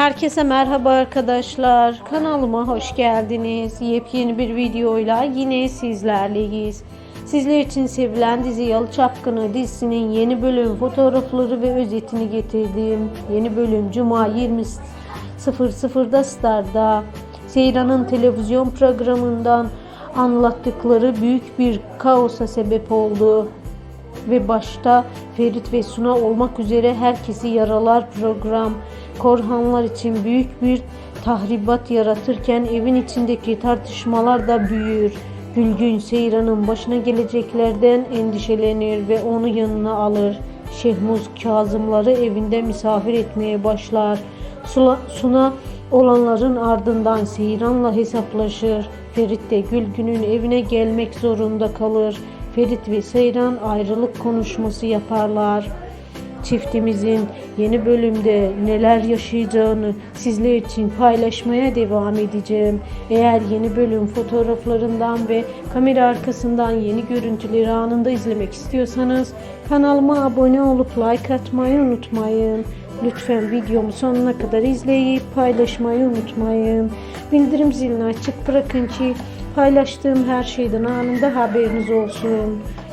Herkese merhaba arkadaşlar. Kanalıma hoş geldiniz. Yepyeni bir videoyla yine sizlerleyiz. Sizler için sevilen dizi Yalı Çapkını dizisinin yeni bölüm fotoğrafları ve özetini getirdim. Yeni bölüm Cuma 20.00'da Star'da. Seyran'ın televizyon programından anlattıkları büyük bir kaosa sebep oldu ve başta Ferit ve Suna olmak üzere herkesi yaralar program Korhanlar için büyük bir tahribat yaratırken evin içindeki tartışmalar da büyür. Gülgün Seyran'ın başına geleceklerden endişelenir ve onu yanına alır. Şehmuz Kazımları evinde misafir etmeye başlar. Sula- Suna olanların ardından Seyran'la hesaplaşır. Ferit de Gülgün'ün evine gelmek zorunda kalır. Ferit ve Seyran ayrılık konuşması yaparlar. Çiftimizin yeni bölümde neler yaşayacağını sizler için paylaşmaya devam edeceğim. Eğer yeni bölüm fotoğraflarından ve kamera arkasından yeni görüntüleri anında izlemek istiyorsanız kanalıma abone olup like atmayı unutmayın. Lütfen videomu sonuna kadar izleyip paylaşmayı unutmayın. Bildirim zilini açık bırakın ki paylaştığım her şeyden anında haberiniz olsun.